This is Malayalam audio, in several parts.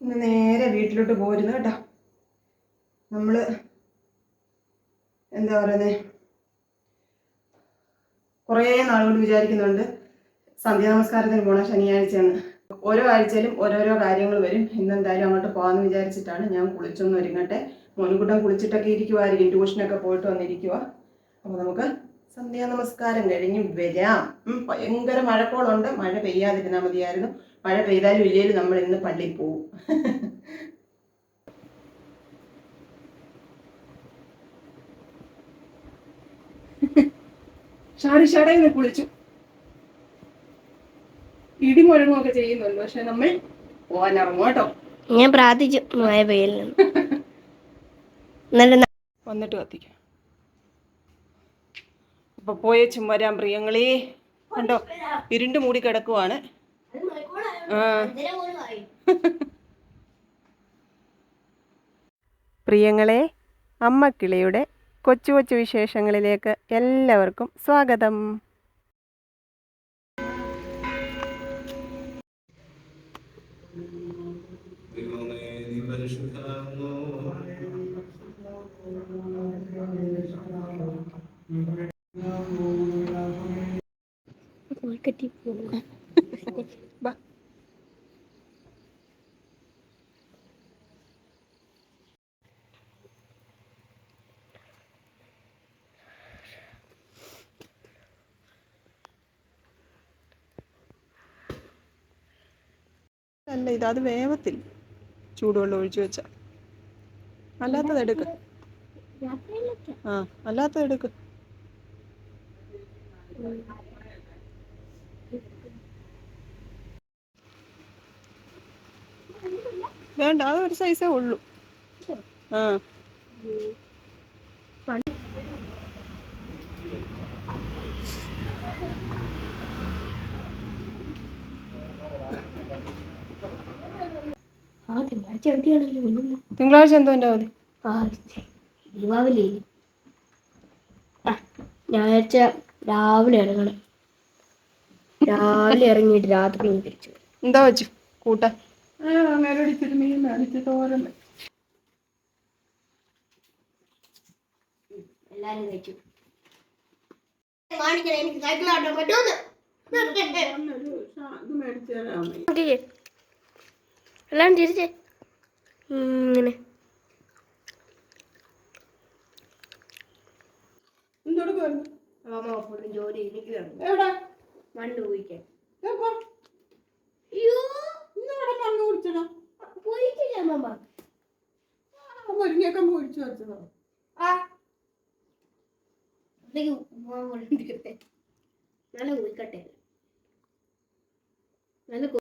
ഇന്ന് നേരെ വീട്ടിലോട്ട് പോരുന്നു കേട്ടോ. നമ്മൾ എന്താ പറയുന്നത് കുറേ നാളുകൊണ്ട് വിചാരിക്കുന്നുണ്ട് സന്ധ്യാ നമസ്കാരത്തിന് പോകണം ശനിയാഴ്ചയാണ്. ഓരോ ആഴ്ചയിലും ഓരോരോ കാര്യങ്ങൾ വരും. ഇന്നെന്തായാലും അങ്ങോട്ട് പോകാമെന്ന് വിചാരിച്ചിട്ടാണ് ഞാൻ കുളിച്ചൊന്ന് ഒരുങ്ങട്ടെ. മോനുകുട്ടൻ കുളിച്ചിട്ടൊക്കെ ഇരിക്കുമായിരിക്കും ട്യൂഷനൊക്കെ പോയിട്ട് വന്നിരിക്കുക അപ്പോൾ നമുക്ക് സന്ധ്യാ നമസ്കാരം കഴിഞ്ഞ് വരാം. ഭയങ്കര മഴക്കോളുണ്ട്. മഴ പെയ്യാതിരുന്നാൽ മതിയായിരുന്നു. മഴ പെയ്താലും ഇല്ലേലും നമ്മൾ ഇന്ന് പള്ളി പോവും. ഷാടി ഷാടയിൽ കുളിച്ചു. ഇടി മുഴങ്ങുമൊക്കെ ചെയ്യുന്നുണ്ട്. പക്ഷെ നമ്മൾ പോകാനിറങ്ങും കേട്ടോ. ഞാൻ പ്രാർത്ഥിച്ചു മഴ പെയ്യലെന്ന് നല്ല വന്നിട്ട് കത്തിക്കാം. അപ്പൊ പോയ വരാം പ്രിയങ്ങളേ കണ്ടോ? ഇരുണ്ട് മൂടി കിടക്കുവാണ്. പ്രിയങ്ങളെ അമ്മക്കിളിയുടെ കൊച്ചു കൊച്ചു വിശേഷങ്ങളിലേക്ക് എല്ലാവർക്കും സ്വാഗതം. കെട്ടി പോകും ബാ അല്ല ഇത് അത് വേവത്തിൽ ചൂടുവെള്ളം ഒഴിച്ചു വെച്ചാൽ അല്ലാത്തത് എടുക്ക്. ആ അല്ലാത്തത് എടുക്ക്. വേണ്ട അത് ഒരു സൈസേ ഉള്ളൂ. ആ ആ തിങ്കളാഴ്ച എന്തോ എന്റെ അവധി. ആ ദീപാവലി. ആ ഞായറാഴ്ച രാവിലെ ഇറങ്ങണം. രാവിലെ ഇറങ്ങിയിട്ട് രാത്രി ഇങ്ങ് തിരിച്ചു വരും. എന്താ വെച്ചു? കൂട്ടാൻ. മേലടിച്ചിട്ട് മീൻ മേടിച്ച് തോരൻ എല്ലാരും കഴിച്ചു. കാണിക്കണം എനിക്ക് സൈക്കിൾ ഓട്ടാൻ പറ്റുമെന്ന് ഇത് മേടിച്ചു തരാം എല്ലാം തിരിച്ചേ ഇങ്ങനെ. ജോലി എനിക്ക് മണ്ണ്? അയ്യോ. ഇന്നിവിടെ മണ്ണ് കുടിച്ചടാ പോയിട്ടില്ല മാമ മുരിങ്ങയൊക്കെ മുറിച്ചു വെച്ചതോ. ആ. നല്ല പോയിക്കട്ടെ നല്ല കൊ-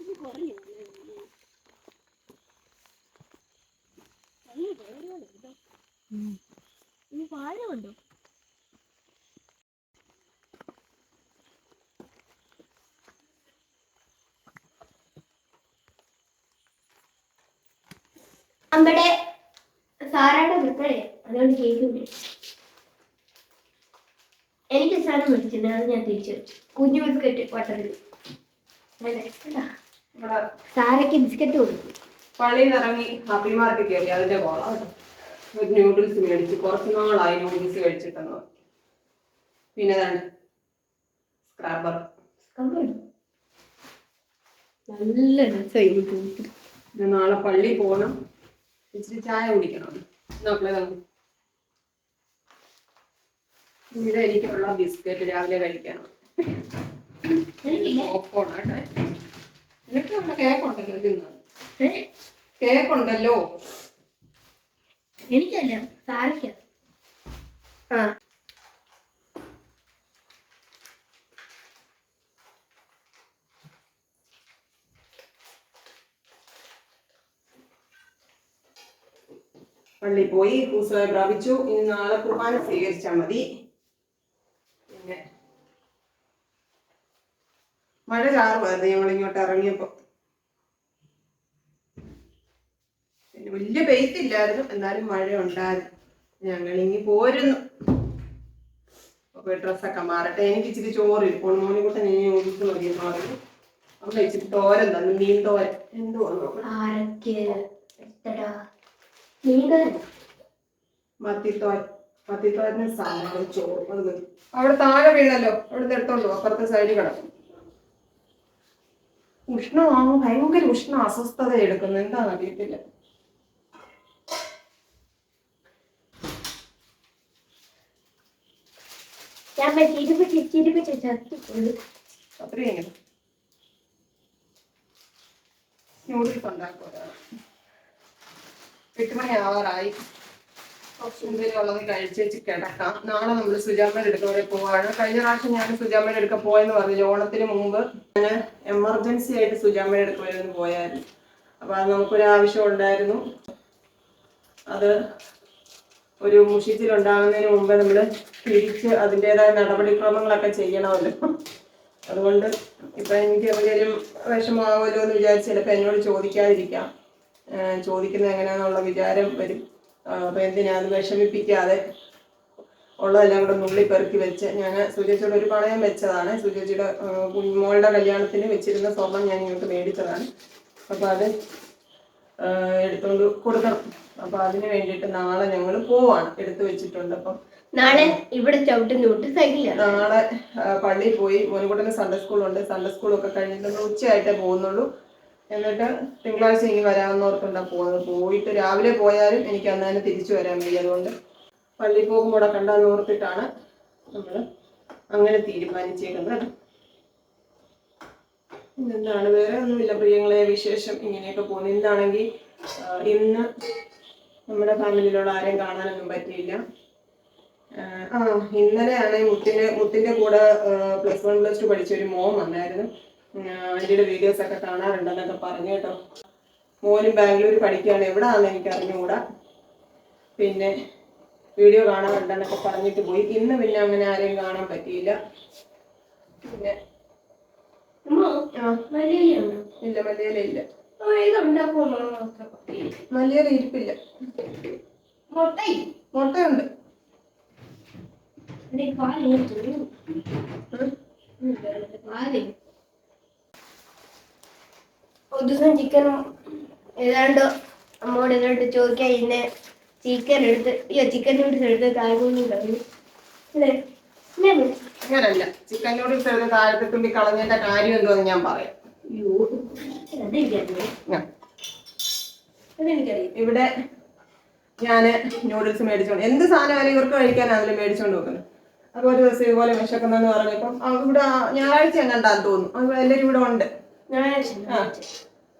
ഇത് കുറഞ്ഞു. നല്ല വേരോടെ ഇതാ. ഇനി നമ്മുടെ സാറാടെ ബർത്ത്ഡേ അതുകൊണ്ട് കേക്ക് എനിക്ക് സാധനം മേടിച്ചിട്ടുണ്ട് അത് ഞാൻ തിരിച്ചു വെച്ചു കുഞ്ഞു ബിസ്ക്കറ്റ് വട്ടത്തിൽ ഇവിടെ സാരയ്ക്ക് ബിസ്ക്കറ്റ് കൊടുത്തു പള്ളിയിൽ നിന്ന് ഇറങ്ങി ഹാപ്പി മാർക്കറ്റ് കയറി അതിന്റെ കോളം ഒരു ന്യൂഡിൽസ് മേടിച്ച് കുറച്ച് നാളായി ന്യൂഡിൽസ് കഴിച്ചിട്ടെന്ന്. പിന്നെ ഏതാണ്ട് സ്ക്രാബർ നല്ല രസമായി നാളെ പള്ളി പോണം. ഇച്ചിരി ചായ കുടിക്കണം. നോക്കളെ ഇവിടെ എനിക്കുള്ള ബിസ്ക്കറ്റ് രാവിലെ കഴിക്കണം. ഓപ്പോണാട്ടെ നിനക്ക് നമ്മുടെ കേക്ക് ഉണ്ടല്ലോ തിന്നാൻ കേക്ക് ഉണ്ടല്ലോ. എനിക്കല്ല സാരയ്ക്ക ആ. പള്ളി പോയി പൂസമായി പ്രാപിച്ചു. ഇനി നാളെ കുർബാന സ്വീകരിച്ചാൽ മതി പിന്നെ മഴ ചാറുമായിരുന്നു ഞങ്ങൾ ഇങ്ങോട്ട് ഇറങ്ങിയപ്പോ. പിന്നെ വലിയ പെയ്ത്തില്ലായിരുന്നു എന്നാലും മഴ ഉണ്ടായിരുന്നു. ഞങ്ങൾ ഇനി പോരുന്നു ഡ്രസ്സൊക്കെ മാറട്ടെ. എനിക്ക് ഇച്ചിരി ചോറ് ഇപ്പോൾ മോനിക്കുട്ടൻ നീ ഒഴിച്ച് മതിയെന്ന് പറഞ്ഞു അവിടെ ഇച്ചിരി തോരൻ തന്നു. മീൻ തോരൻ. നീന്തൽ മത്തിത്തോരൻ. മത്തിത്തോരന് സാധനം ചോറ്. അത് മതി അവിടെ താഴെ വീണല്ലോ. അവിടെ നിന്ന് എടുത്തോണ്ടോ അപ്പുറത്തെ സൈഡിൽ കിടക്കും. ഉഷ്ണമാകും ഭയങ്കര ഉഷ്ണ അസ്വസ്ഥത എടുക്കുന്നു. എന്താണെന്ന് അറിയത്തില്ല. അത്രയും നൂഡിൽസ് ഉണ്ടാക്കും. ഒരാൾ എട്ട് മണി ആവാറായി. എന്തെങ്കിലും ഉള്ളത് കഴിച്ചേച്ച് കിടക്കാം. നാളെ നമ്മൾ സുജാമ്മയുടെ അടുക്ക വരെ പോവാണ്. കഴിഞ്ഞ പ്രാവശ്യം ഞാൻ സുജാമ്മയുടെ അടുക്ക പോയെന്ന് പറഞ്ഞില്ല? ഓണത്തിന് മുമ്പ് ഞാൻ എമർജൻസി ആയിട്ട് സുജാമ്മയുടെ അടുക്ക പോയായിരുന്നു. അപ്പൊ അത് നമുക്കൊരു ആവശ്യം ഉണ്ടായിരുന്നു. അത് ഒരു മുഷിച്ചിലുണ്ടാകുന്നതിന് മുമ്പ് നമ്മൾ തിരിച്ച് അതിന്റെതായ നടപടിക്രമങ്ങളൊക്കെ ചെയ്യണമല്ലോ. അതുകൊണ്ട് ഇപ്പൊ എനിക്ക് എന്തെങ്കിലും വിഷമമാവുമല്ലോ എന്ന് വിചാരിച്ച് ചിലപ്പോൾ എന്നോട് ചോദിക്കാതിരിക്കാം. ചോദിക്കുന്നത് എങ്ങനെയാണെന്നുള്ള വിചാരം വരും. ആ, അപ്പൊ എന്തിനാ? അത് വിഷമിപ്പിക്കാതെ ഉള്ളതെല്ലാം കൂടെ നുള്ളി പെറുക്കി വെച്ച് ഞാൻ സുചേച്ചിയുടെ ഒരു പണയം വെച്ചതാണ്. സുചേച്ചിയുടെ മോളുടെ കല്യാണത്തിന് വെച്ചിരുന്ന സ്വർണം ഞാൻ ഇങ്ങോട്ട് മേടിച്ചതാണ്. അപ്പോൾ അത് എടുത്തുകൊണ്ട് കൊടുക്കണം. അപ്പൊ അതിന് വേണ്ടിയിട്ട് നാളെ ഞങ്ങൾ പോവാണ്. എടുത്തു വെച്ചിട്ടുണ്ട് അപ്പം. നാളെ ഇവിടെ ചവിട്ടുന്ന നാളെ പള്ളിയിൽ പോയി. മോനുകുട്ടന് സൺഡേ സ്കൂളുണ്ട്. സൺഡേ സ്കൂളൊക്കെ കഴിഞ്ഞിട്ട് ഉച്ചയായിട്ടേ പോകുന്നുള്ളൂ. എന്നിട്ട് തിങ്കളാഴ്ച ഇനി വരാമെന്നോർത്തുണ്ടാ പോകുന്നത് പോയിട്ട് രാവിലെ പോയാലും എനിക്ക് അന്ന് തന്നെ തിരിച്ചു വരാൻ വയ്യ. അതുകൊണ്ട് പള്ളി പോകുമ്പോൾ കണ്ടാന്ന് ഓർത്തിട്ടാണ് നമ്മൾ അങ്ങനെ തീരുമാനിച്ചേക്കുന്നത്. ഇന്നെന്താണ് വേറെ ഒന്നുമില്ല. പ്രിയങ്ങളെ വിശേഷം ഇങ്ങനെയൊക്കെ പോകുന്നു. ഇന്നാണെങ്കിൽ ഇന്ന് നമ്മുടെ ഫാമിലിയിലുള്ള ആരെയും കാണാനൊന്നും പറ്റിയില്ല. ആ ഇന്നലെയാണ് മുത്തിന്റെ മുത്തിന്റെ കൂടെ പ്ലസ് വൺ പ്ലസ് ടു പഠിച്ച ഒരു മോൻ വന്നായിരുന്നു. ആന്റിയുടെ വീഡിയോസ് ഒക്കെ കാണാറുണ്ടെന്നൊക്കെ പറഞ്ഞു കേട്ടോ. മോനും ബാംഗ്ലൂർ പഠിക്കുകയാണ്. എവിടാന്ന് എനിക്ക് അറിഞ്ഞുകൂടാ പിന്നെ വീഡിയോ കാണാറുണ്ടെന്നൊക്കെ പറഞ്ഞിട്ട് പോയി. ഇന്ന് പിന്നെ അങ്ങനെ ആരെയും കാണാൻ പറ്റിയില്ല. പിന്നെ ഇല്ല മലയാള ഇല്ല. മലയാള ഇരിപ്പില്ല. മുട്ടയും മുട്ടയുണ്ട്. പാൽ. ഒരു ദിവസം ചിക്കൻ ഏതാണ്ട് അമ്മോട് ഏതാണ്ട് ചോദിക്കാൻ ഇന്ന് ചിക്കൻ എടുത്ത് അയ്യോ ചിക്കൻ നൂഡിൽസ് എടുത്ത് അല്ലേ? വിളിച്ചു. അങ്ങനല്ല. ചിക്കൻ നൂഡിൽസ് എടുത്ത് താഴത്തെ തുമ്പി കളഞ്ഞതിന്റെ കാര്യം എന്തോന്ന് ഞാൻ പറയാം. ഇവിടെ ഞാൻ നൂഡിൽസ് മേടിച്ചോണ്ട് എന്ത് സാധനമായാലും ഇവർക്ക് കഴിക്കാനാണെങ്കിലും മേടിച്ചോണ്ട് വെക്കുന്നത് അപ്പോൾ ഒരു ദിവസം ഇതുപോലെ വിശക്കുന്നെന്ന് പറഞ്ഞപ്പം ഇവിടെ ഞായറാഴ്ച എങ്ങാണ്ടാന്ന് തോന്നുന്നു. എല്ലാവരും ഇവിടെ ഉണ്ട്.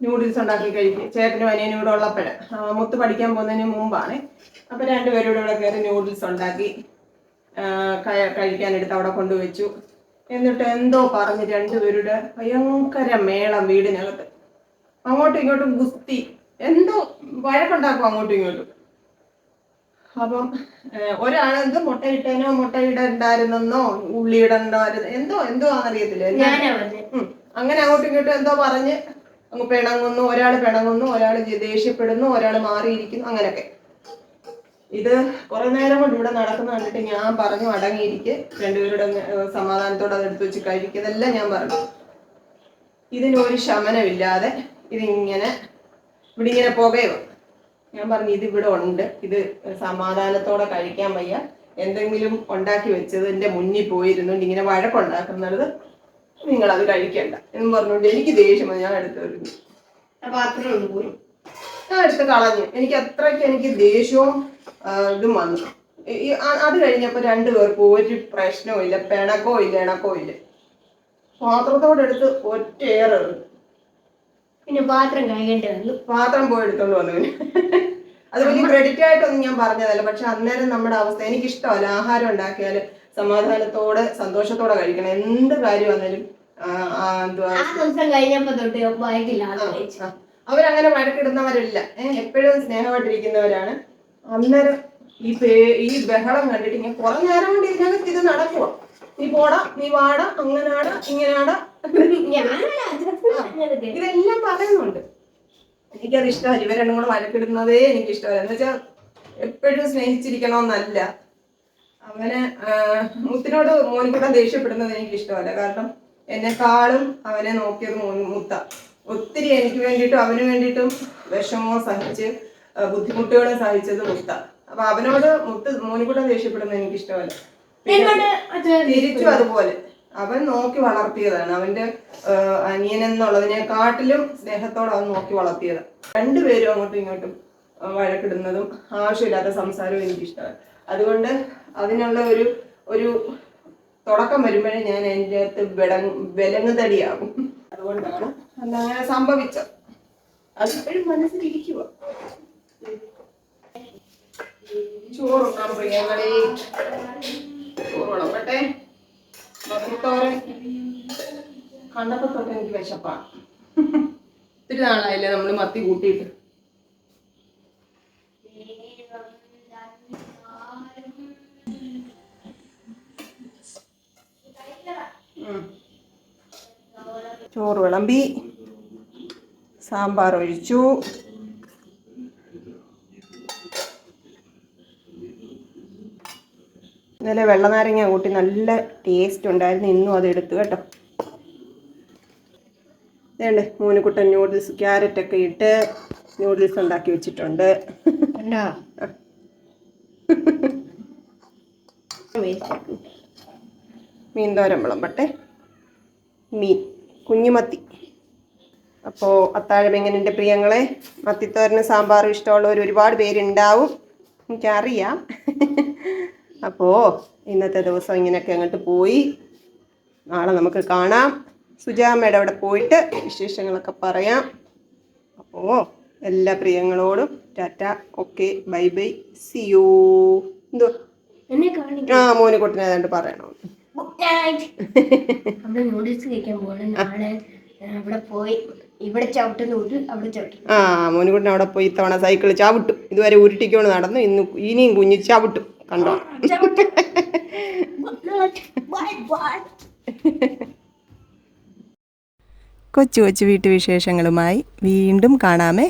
നൂഡിൽസ് ഉണ്ടാക്കി കഴിക്കും. ചേട്ടനും അനിയനും ഇവിടെ ഉള്ളപ്പോഴേ. മുത്ത് പഠിക്കാൻ പോകുന്നതിന് മുമ്പാണ്. അപ്പോൾ രണ്ടുപേരും ഇവിടെ ഇവിടെ കയറി നൂഡിൽസ് ഉണ്ടാക്കി കഴിക്കാനെടുത്ത് അവിടെ കൊണ്ടുവച്ചു. എന്നിട്ട് എന്തോ പറഞ്ഞ് രണ്ടുപേരുടെ ഭയങ്കര മേളം വീടിനകത്ത്. അങ്ങോട്ടും ഇങ്ങോട്ടും ഗുസ്തി. എന്തോ വഴക്കുണ്ടാക്കും അങ്ങോട്ടും ഇങ്ങോട്ടും. അപ്പം ഒരാളെന്ത് മുട്ടയിട്ടേനോ മുട്ടയിടണ്ടായിരുന്നെന്നോ ഉള്ളി ഇടണ്ടായിരുന്നു എന്തോ എന്തോ ആണെന്നറിയത്തില്ല. അങ്ങനെ അങ്ങോട്ടും ഇങ്ങോട്ടും എന്തോ പറഞ്ഞ് അങ്ങ് പിണങ്ങുന്നു ഒരാൾ പിണങ്ങുന്നു ഒരാൾ ദേഷ്യപ്പെടുന്നു ഒരാൾ മാറിയിരിക്കുന്നു അങ്ങനെയൊക്കെ. ഇത് കുറെ നേരം കൊണ്ട് ഇവിടെ നടക്കുന്ന കണ്ടിട്ട് ഞാൻ പറഞ്ഞു അടങ്ങിയിരിക്കെ. രണ്ടുപേരുടെ സമാധാനത്തോടെ അതെടുത്ത് വെച്ച് കഴിക്കുക ഇതെല്ലാം ഞാൻ പറഞ്ഞു. ഇതിനൊരു ശമനമില്ലാതെ ഇതിങ്ങനെ ഇവിടെ ഇങ്ങനെ പുകയോ ഞാൻ പറഞ്ഞു ഇത് ഇവിടെ ഉണ്ട്. ഇത് സമാധാനത്തോടെ കഴിക്കാൻ വയ്യ. എന്തെങ്കിലും ഉണ്ടാക്കി വെച്ചത് എന്റെ മുന്നിൽ പോയിരുന്നുണ്ട് ഇങ്ങനെ വഴക്കുണ്ടാക്കുന്നത് നിങ്ങൾ അത് കഴിക്കണ്ട എന്ന് പറഞ്ഞുകൊണ്ട് എനിക്ക് ദേഷ്യം വന്നു. ഞാൻ എടുത്ത് വരുന്നു ആ പാത്രം ഒന്ന് പോയി ഞാൻ എടുത്ത് കളഞ്ഞു. എനിക്ക് അത്രയ്ക്ക് എനിക്ക് ദേഷ്യവും ഇതും വന്നു. അത് കഴിഞ്ഞപ്പോൾ രണ്ടുപേർക്കും ഒരു പ്രശ്നവും ഇല്ല പിണക്കോ ഇല്ല ഇണക്കോ ഇല്ല. പാത്രത്തോടെ എടുത്ത് ഒറ്റയേറെ പിന്നെ പാത്രം കഴിയേണ്ടി വന്നു. പാത്രം പോയി എടുത്തോണ്ട് വന്നു പിന്നെ. അത് വലിയ ക്രെഡിറ്റ് ആയിട്ടൊന്നും ഞാൻ പറഞ്ഞതല്ല. പക്ഷെ അന്നേരം നമ്മുടെ അവസ്ഥ എനിക്ക് ഇഷ്ടമല്ല ആഹാരം ഉണ്ടാക്കിയാൽ സമാധാനത്തോടെ സന്തോഷത്തോടെ കഴിക്കണം. എന്ത് കാര്യം വന്നാലും. അവരങ്ങനെ വഴക്കിടുന്നവരല്ല എപ്പോഴും സ്നേഹമായിട്ടിരിക്കുന്നവരാണ്. അന്നേരം ഈ പേ ഈ ബഹളം കണ്ടിട്ട് ഇങ്ങനെ കുറെ നേരം കൊണ്ട് ഇതിനകത്ത് ഇത് നടക്കുക നീ പോടാ നീ വാടാ അങ്ങനാട ഇങ്ങനാടാ. ഇതെല്ലാം പറയുന്നുണ്ട്. എനിക്കത് ഇഷ്ടമല്ല ഇവരെണ്ണം കൂടെ വഴക്കിടുന്നതേ എനിക്ക് ഇഷ്ടമല്ല എന്ന് വെച്ചാൽ എപ്പോഴും സ്നേഹിച്ചിരിക്കണമെന്നല്ല. അവന് ആ, മുത്തിനോട് മോനിക്കൂടെ ദേഷ്യപ്പെടുന്നത് എനിക്ക് ഇഷ്ടമല്ല കാരണം എന്നെക്കാളും അവനെ നോക്കിയത് മോൻ മുത്ത. ഒത്തിരി എനിക്ക് വേണ്ടിയിട്ടും അവന് വേണ്ടിയിട്ടും വിഷമവും സഹിച്ച് ബുദ്ധിമുട്ടുകളും സഹിച്ചത് മുത്ത. അപ്പൊ അവനോട് മുത്ത് മോനിക്കൂട്ടൻ ദേഷ്യപ്പെടുന്നത് എനിക്ക് ഇഷ്ടമല്ല തിരിച്ചു അതുപോലെ. അവൻ നോക്കി വളർത്തിയതാണ്. അവന്റെ അനിയൻ അനിയൻ എന്നുള്ളതിനെക്കാട്ടിലും സ്നേഹത്തോടെ അവൻ നോക്കി വളർത്തിയതാണ്. രണ്ടുപേരും അങ്ങോട്ടും ഇങ്ങോട്ടും വഴക്കിടുന്നതും ആവശ്യമില്ലാത്ത സംസാരവും എനിക്കിഷ്ടമാണ് അതുകൊണ്ട് അതിനുള്ള ഒരു ഒരു തുടക്കം വരുമ്പോഴേ ഞാൻ അതിന്റെ അകത്ത് വിളങ് വിലങ്ങുതടിയാകും. അതുകൊണ്ടാണ് അങ്ങനെ സംഭവിച്ചത്. അതിപ്പോഴും മനസ്സിലിരിക്കുക. പ്രിയങ്ങളെ ചോറ് കണ്ടപ്പോ തൊട്ട് എനിക്ക് വിശപ്പാണ്. ഒത്തിരി നാളായില്ലേ നമ്മൾ മത്തി കൂട്ടിയിട്ട്. ചോറ് വിളമ്പി സാമ്പാർ ഒഴിച്ചു. ഇന്നലെ വെള്ളനാരങ്ങ കൂട്ടി നല്ല ടേസ്റ്റ് ഉണ്ടായിരുന്നു. ഇന്നും അത് എടുത്തു കേട്ടോ. ഇതേണ്ട് മൂന്നുകുട്ടൻ ന്യൂഡിൽസ് ക്യാരറ്റ് ഒക്കെ ഇട്ട് ന്യൂഡിൽസ് ഉണ്ടാക്കി വെച്ചിട്ടുണ്ട്. കണ്ടോ മീൻതോരൻ വിളമ്പട്ടെ. മീൻ കുഞ്ഞുമത്തി. അപ്പോൾ അത്താഴം എങ്ങനെയുണ്ട് പ്രിയങ്ങളെ? മത്തിത്തോരന് സാമ്പാറും ഇഷ്ടമുള്ളവർ ഒരുപാട് പേരുണ്ടാവും. എനിക്കറിയാം. അപ്പോൾ ഇന്നത്തെ ദിവസം ഇങ്ങനെയൊക്കെ അങ്ങോട്ട് പോയി. നാളെ നമുക്ക് കാണാം. സുജാമ്മയുടെ അവിടെ പോയിട്ട് വിശേഷങ്ങളൊക്കെ പറയാം. അപ്പോൾ എല്ലാ പ്രിയങ്ങളോടും tata. Okay bye bye. See you എന്തോ? ആ മോനെ കൊട്ടിനെ ഏതാണ്ട് പറയണം. അവിടെ നൂഡിൽസ് കഴിക്കാൻ പോകണം നാളെ ഞാൻ അവിടെ പോയി. ഇവിടെ ചവിട്ടുന്ന ഊട്ട് അവിടെ ചവിട്ടും. ആ മോനുകുട്ടൻ അവിടെ പോയി ഇത്തവണ സൈക്കിൾ ചവിട്ടു. ഇതുവരെ ഉരുട്ടിക്കൊണ്ട് നടന്നു. ഇന്ന് ഇനിയും കുഞ്ഞ് ചവിട്ടു. കണ്ടോ? കൊച്ചു കൊച്ചു വീട്ടുവിശേഷങ്ങളുമായി വീണ്ടും കാണാമേ.